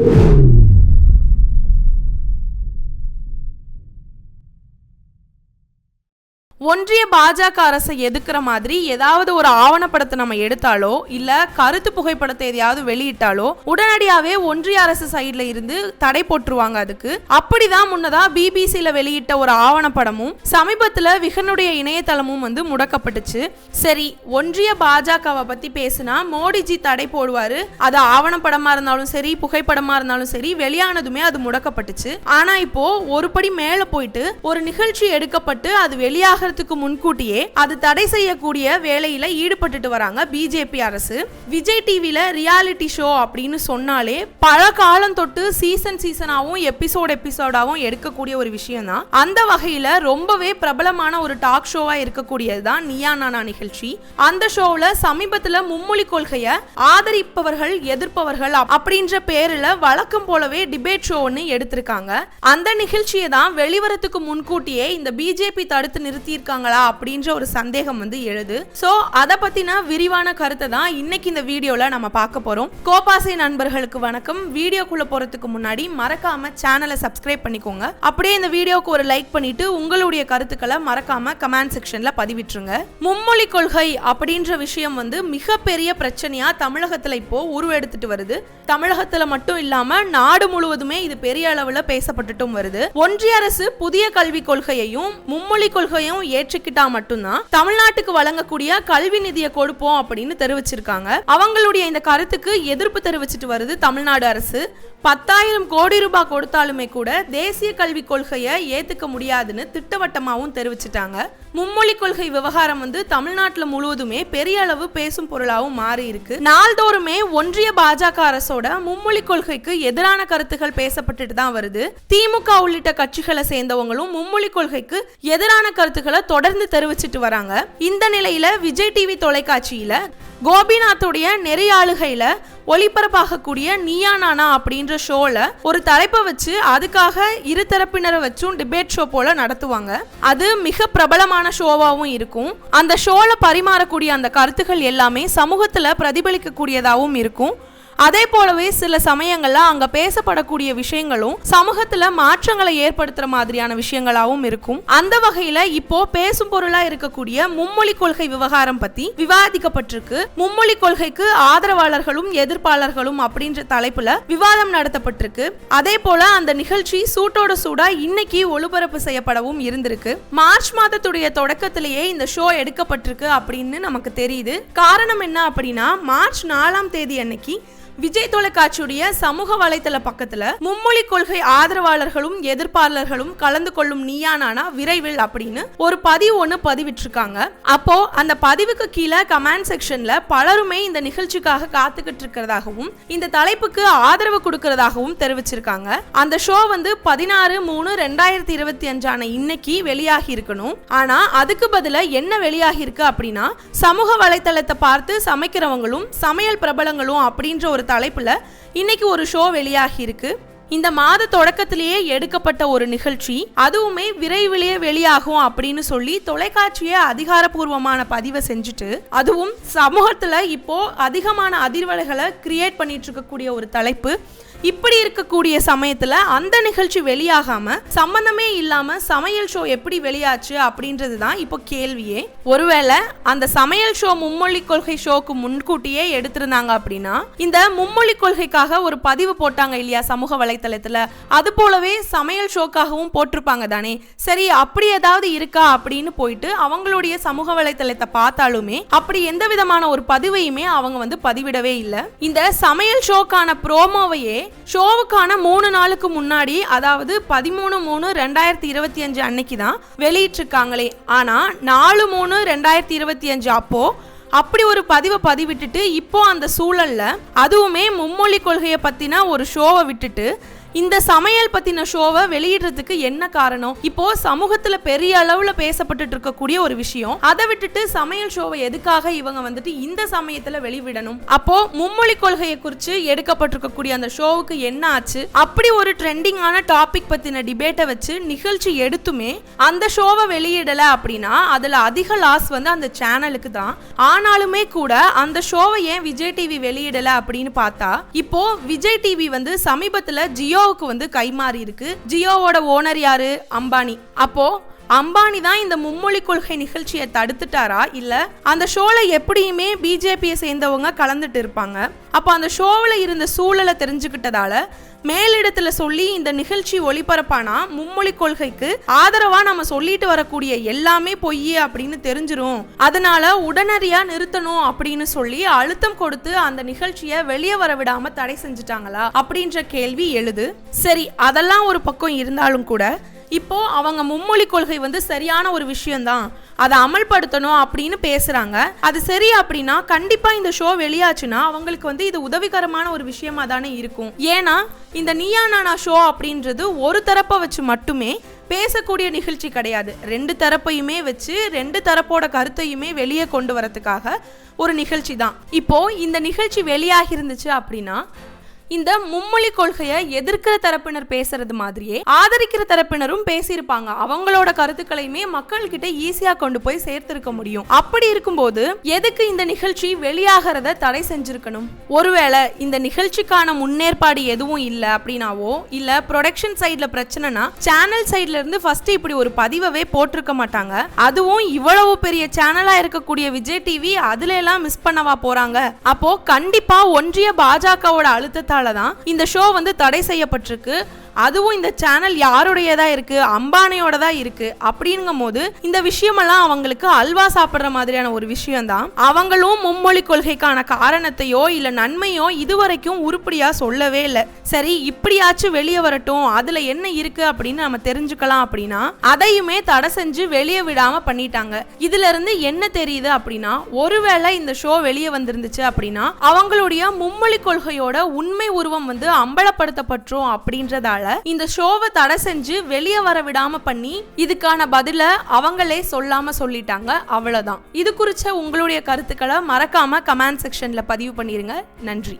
you ஒன்றிய பாஜக அரசை எதுக்குற மாதிரி ஏதாவது ஒரு ஆவணப்படத்தை நம்ம எடுத்தாலோ இல்ல கருத்து புகைப்படத்தை எதையாவது வெளியிட்டாலோ உடனடியாவே ஒன்றிய அரசு சைட்ல இருந்து தடை போட்டுருவாங்க அதுக்கு. அப்படிதான் முன்னதா பிபிசியில வெளியிட்ட ஒரு ஆவணப்படமும் சமீபத்துல விகனுடைய இணையதளமும் வந்து முடக்கப்பட்டுச்சு. சரி ஒன்றிய பாஜகவை பத்தி பேசினா மோடிஜி தடை போடுவாரு அது ஆவணப்படமா இருந்தாலும் சரி புகைப்படமா இருந்தாலும் சரி வெளியானதுமே அது முடக்கப்பட்டுச்சு. ஆனா இப்போ ஒரு படி மேல போயிட்டு ஒரு நிகழ்ச்சி எடுக்கப்பட்டு அது வெளியாகிறது ஆகிறதுக்கு முன்கூட்டியே அது தடை செய்யக்கூடிய வேலையில ஈடுபட்டுட்டு வராங்க பிஜேபி அரசு. விஜய் டிவியில ரியாலிட்டி ஷோ அப்படின்னு சொன்னாலே பல காலம் தொட்டு சீசன் சீசனாகவும் எபிசோட் எபிசோடாகவும் எடுக்கக்கூடிய ஒரு விஷயம் தான் அந்த வகையில ரொம்பவே பிரபலமான ஒரு டாக் ஷோவா இருக்கக்கூடியது தான் நியா நானா நிகழ்ச்சி. அந்த ஷோவில் சமீபத்தில் மும்மொழி கொள்கையை ஆதரிப்பவர்கள் எதிர்ப்பவர்கள் அப்படின்ற பேரில் வழக்கம் போலவே டிபேட் ஷோ ஒன்று எடுத்திருக்காங்க. அந்த நிகழ்ச்சியை தான் வெளிவரத்துக்கு முன்கூட்டியே இந்த பிஜேபி தடுத்து நிறுத்தி இருக்காங்களா அப்படின்ற ஒரு சந்தேகம் வந்து எழுது. ஸோ அதை பற்றின விரிவான கருத்தை தான் இன்னைக்கு இந்த வீடியோவில் நம்ம பார்க்க போகிறோம் கோபாசை நண்பர்களுக்கு வணக்கம். வீடியோக்குள்ளே போகிறதுக்கு முன்னாடி மறக்காம சேனலை சப்ஸ்கிரைப் பண்ணிக்கோங்க. அப்படியே இந்த வீடியோக்கு ஒரு லைக் பண்ணிட்டு உங்களுடைய கருத்துக்களை மறக்காம கமெண்ட் செக்ஷன்ல பதிவிட்டுருங்க. மும்மொழி கொள்கை அப்படின்ற விஷயம் வந்து மிகப்பெரிய பிரச்சனையா தமிழகத்துல இப்போ உருவெடுத்துட்டு வருது. தமிழகத்துல மட்டும் இல்லாம நாடு முழுவதுமே இது பெரிய அளவுல பேசப்பட்டுட்டும் வருது. ஒன்றிய அரசு புதிய கல்விக் கொள்கையையும் மும்மொழி கொள்கையும் ஏற்றுக்கிட்டா மட்டும்தான் தமிழ்நாட்டுக்கு வழங்கக்கூடிய கல்வி நிதியை கொடுப்போம் அப்படின்னு தெரிவிச்சிருக்காங்க. அவங்களுடைய இந்த கருத்துக்கு எதிர்ப்பு தெரிவிச்சிட்டு வருது தமிழ்நாடு அரசு. பத்தாயிரம் கோடி ரூபாய் கொடுத்தாலுமே கூட தேசிய கல்விக் கொள்கையை ஏத்துக்க முடியாதுன்னு திட்டவட்டமாகவும் தெரிவிச்சிட்டாங்க. மும்மொழி கொள்கை விவகாரம் வந்து தமிழ்நாட்டில் முழுவதுமே பெரிய அளவு பேசும் பொருளாகவும் மாறி இருக்கு நாள்தோறுமே ஒன்றிய பாஜக அரசோட மும்மொழி கொள்கைக்கு எதிரான கருத்துகள் பேசப்பட்டுட்டு தான் வருது. திமுக உள்ளிட்ட கட்சிகளை சேர்ந்தவங்களும் மும்மொழி கொள்கைக்கு எதிரான கருத்துக்களை தொடர்ந்து தெரிவிச்சிட்டு வராங்க. இந்த நிலையில விஜய் டிவி தொலைக்காட்சியில கோபிநாத்துடைய நெறியாளுகையில ஒளிபரப்பாகக்கூடிய நீயா நானா அப்படின்ற ஷோல ஒரு தலைப்பை வச்சு அதுக்காக இரு தரப்பினரை வச்சும் டிபேட் ஷோ போல நடத்துவாங்க. அது மிக பிரபலமான ஷோவாகவும் இருக்கும். அந்த ஷோல பரிமாறக்கூடிய அந்த கருத்துக்கள் எல்லாமே சமூகத்துல பிரதிபலிக்கக்கூடியதாகவும் இருக்கும். அதே போலவே சில சமயங்கள்ல அங்க பேசப்படக்கூடிய விஷயங்களும் சமூகத்துல மாற்றங்களை ஏற்படுத்துற மாதிரியான விஷயங்களாகவும் இருக்கும். அந்த வகையில இப்போ பேசும் பொருளா இருக்கக்கூடிய மும்மொழி கொள்கை விவகாரம் பத்தி விவாதிக்கப்பட்டிருக்கு. மும்மொழி கொள்கைக்கு ஆதரவாளர்களும் எதிர்ப்பாளர்களும் அப்படின்ற தலைப்புல விவாதம் நடத்தப்பட்டிருக்கு. அதே போல அந்த நிகழ்ச்சி சூட்டோட சூடா இன்னைக்கு ஒளிபரப்பு செய்யப்படவும் இருந்திருக்கு. மார்ச் மாதத்துடைய தொடக்கத்திலேயே இந்த ஷோ எடுக்கப்பட்டிருக்கு அப்படின்னு நமக்கு தெரியுது. காரணம் என்ன அப்படின்னா மார்ச் நாலாம் தேதி அன்னைக்கு விஜய் தொலைக்காட்சியுடைய சமூக வலைதள பக்கத்துல மும்மொழி கொள்கை ஆதரவாளர்களும் எதிர்ப்பாளர்களும் கலந்து கொள்ளும் நீயானானா விரைவில் அப்படின்னு ஒரு பதிவு ஒன்று பதிவிட்டிருக்காங்க. அப்போ அந்த பதிவுக்கு கீழே கமெண்ட் செக்ஷன்ல பலருமே இந்த நிகழ்ச்சிக்காக காத்துக்கிட்டு இருக்கிறதாகவும் இந்த தலைப்புக்கு ஆதரவு கொடுக்கறதாகவும் தெரிவிச்சிருக்காங்க. அந்த ஷோ வந்து பதினாறு மூணு ரெண்டாயிரத்தி இருபத்தி அஞ்சான இன்னைக்கு வெளியாகி இருக்கணும். ஆனா அதுக்கு பதில என்ன வெளியாகி இருக்கு அப்படின்னா சமூக வலைத்தளத்தை பார்த்து சமைக்கிறவங்களும் சமையல் பிரபலங்களும் அப்படின்ற ஒரு தலைப்புல இன்னைக்கு ஒரு ஷோ வெளியாகி இருக்கு இந்த மாத தொடக்கத்திலேயே எடுக்கப்பட்ட ஒரு நிகழ்ச்சி. அதுவுமே விரைவிலேயே வெளியாகும் அப்படின்னு சொல்லி தொலைக்காட்சியை அதிகாரப்பூர்வமான பதிவை செஞ்சுட்டு அதுவும் சமூகத்துல இப்போ அதிகமான அதிர்வலைகளை கிரியேட் பண்ணிட்டு இருக்கக்கூடிய ஒரு தலைப்பு. இப்படி இருக்கக்கூடிய சமயத்துல அந்த நிகழ்ச்சி வெளியாகாம சம்பந்தமே இல்லாம சமையல் ஷோ எப்படி வெளியாச்சு அப்படின்றது தான் இப்போ கேள்வியே. ஒருவேளை அந்த சமையல் ஷோ மும்மொழி கொள்கை ஷோக்கு முன்கூட்டியே எடுத்திருந்தாங்க அப்படின்னா இந்த மும்மொழி கொள்கைக்காக ஒரு பதிவு போட்டாங்க இல்லையா சமூக வலை வலைத்தளத்தில் அது போலவே சமையல் ஷோக்காகவும் போட்டிருப்பாங்க தானே. சரி அப்படி ஏதாவது இருக்கா அப்படின்னு போயிட்டு அவங்களுடைய சமூக வலைத்தளத்தை பார்த்தாலுமே அப்படி எந்த விதமான ஒரு பதிவையுமே அவங்க வந்து பதிவிடவே இல்லை. இந்த சமையல் ஷோக்கான ப்ரோமோவையே ஷோவுக்கான மூணு நாளுக்கு முன்னாடி அதாவது பதிமூணு மூணு ரெண்டாயிரத்தி இருபத்தி அஞ்சு அன்னைக்கு தான் வெளியிட்டிருக்காங்களே. ஆனால் நாலு மூணு ரெண்டாயிரத்தி இருபத்தி அஞ்சு அப்போ அப்படி ஒரு பதிவை பதிவிட்டுட்டு இப்போ அந்த சூழல்ல அதுவுமே மும்மொழி கொள்கையை பத்தின ஒரு ஷோவை விட்டுட்டு இந்த சமையல் பத்தின ஷோவை வெளியிடுறதுக்கு என்ன காரணம்? இப்போ சமூகத்துல பெரிய அளவுல பேசப்பட்டுட்டு இருக்கக்கூடிய ஒரு விஷயம். அதை விட்டுட்டு சமையல் ஷோவை எதுக்காக இவங்க வந்துட்டு இந்த சமயத்துல வெளிவிடணும்? அப்போ மும்மொழி கொள்கையை குறித்து எடுக்கப்பட்டிருக்கக்கூடிய அந்த ஷோவுக்கு என்ன ஆச்சு? அப்படி ஒரு ட்ரெண்டிங்கான டாபிக் பத்தின டிபேட்டை வச்சு நிகழ்ச்சி எடுத்துமே அந்த ஷோவை வெளியிடல அப்படின்னா அதுல அதிக லாஸ் வந்து அந்த சேனலுக்கு தான். ஆனாலுமே கூட அந்த ஷோவை ஏன் விஜய் டிவி வெளியிடல அப்படின்னு பார்த்தா இப்போ விஜய் டிவி வந்து சமீபத்துல ஜியோவுக்கு வந்து கைமாறி இருக்கு. ஜியோவோட ஓனர் யாரு? அம்பானி. அப்போ அம்பானி தான் இந்த மும்மொழி கொள்கை நிகழ்ச்சியை தடுத்துட்டாரா? இல்ல அந்த ஷோல எப்படியுமே பிஜேபியை சேர்ந்தவங்க கலந்துட்டு இருப்பாங்க. அப்போ அந்த ஷோவில் இருந்த சூழலை தெரிஞ்சுக்கிட்டதால மேலிடத்துல சொல்லி இந்த நிகழ்ச்சி ஒளிபரப்பானா? மும்மொழி கொள்கைக்கு ஆதரவா நம்ம சொல்லிட்டு வரக்கூடிய எல்லாமே பொய் அப்படின்னு தெரிஞ்சிரும். அதனால உடனடியா நிறுத்தணும் அப்படின்னு சொல்லி அழுத்தம் கொடுத்து அந்த நிகழ்ச்சியை வெளியே வர விடாம தடை செஞ்சுட்டாங்களா? அப்படின்ற கேள்வி எழுது. சரி அதெல்லாம் ஒரு பக்கம் இருந்தாலும் கூட இப்போ அவங்க மும்மொழி கொள்கை வந்து சரியான ஒரு விஷயம்தான். அதை அமல்படுத்தணும் அப்படின்னு பேசுறாங்க. அது சரி அப்படின்னா கண்டிப்பா இந்த ஷோ வெளியாச்சுன்னா அவங்களுக்கு வந்து இது உதவிகரமான ஒரு விஷயமா தானே இருக்கும். ஏன்னா இந்த நீயா நானா ஷோ அப்படின்றது ஒரு தரப்பை வச்சு மட்டுமே பேசக்கூடிய நிகழ்ச்சி கிடையாது. ரெண்டு தரப்பையுமே வச்சு ரெண்டு தரப்போட கருத்தையுமே வெளியே கொண்டு வரதுக்காக ஒரு நிகழ்ச்சி தான். இப்போ இந்த நிகழ்ச்சி வெளியாகி இருந்துச்சு அப்படின்னா இந்த மும்மொழி கொள்கையை எதிர்க்கிற தரப்பினர் பேசுறது மாதிரியே ஆதரிக்கிற தரப்பினரும் பேசியிருப்பாங்க. அவங்களோட கருத்துக்களையுமே மக்கள்கிட்ட ஈஸியா கொண்டு போய் சேர்த்திருக்க முடியும். அப்படி இருக்கும்போது எதுக்கு இந்த நிகழ்ச்சி வெளியாகிறத தடை செஞ்சிருக்கணும்? ஒருவேளை இந்த நிகழ்ச்சிக்கான முன்னேற்பாடு எதுவும் இல்ல அப்படின்னாவோ இல்ல ப்ரொடக்ஷன் சைட்ல பிரச்சனைனா சேனல் சைட்ல இருந்து ஃபர்ஸ்ட் இப்படி ஒரு பதிவவே போட்டிருக்க மாட்டாங்க. அதுவும் இவ்வளவு பெரிய சேனலா இருக்கக்கூடிய விஜய் டிவி அதுல எல்லாம் மிஸ் பண்ணவா போறாங்க. அப்போ கண்டிப்பா ஒன்றிய பாஜகவோட அழுத்தத்தால் தான் இந்த ஷோ வந்து தடை செய்யப்பட்டிருக்கு. அதுவும் இந்த சேனல் யாருடையதா இருக்கு? அம்பானியோட தான் இருக்கு? அப்படிங்கும் போது இந்த விஷயமெல்லாம் அவங்களுக்கு அல்வா சாப்பிடுற மாதிரியான ஒரு விஷயம்தான். அவங்களும் மும்மொழி கொள்கைக்கான காரணத்தையோ இல்ல நன்மையோ இதுவரைக்கும் உருப்படியா சொல்லவே இல்லை. சரி இப்படியாச்சும் வெளியே வரட்டும். அதுல என்ன இருக்கு அப்படின்னு நம்ம தெரிஞ்சுக்கலாம் அப்படின்னா அதையுமே தடை செஞ்சு வெளியே விடாம பண்ணிட்டாங்க. இதுல இருந்து என்ன தெரியுது அப்படின்னா ஒருவேளை இந்த ஷோ வெளியே வந்திருந்துச்சு அப்படின்னா அவங்களுடைய மும்மொழி கொள்கையோட உண்மை உருவம் வந்து அம்பலப்படுத்தப்பட்டுரும் அப்படின்றதால இந்த ஷோவை தடை செஞ்சு வெளியே வர விடாம பண்ணி இதுக்கான பதில அவங்களே சொல்லாம சொல்லிட்டாங்க அவ்வளவுதான். இது குறிச்ச உங்களுடைய கருத்துக்களை மறக்காம கமெண்ட் செக்ஷன்ல பதிவு பண்ணிருங்க. நன்றி.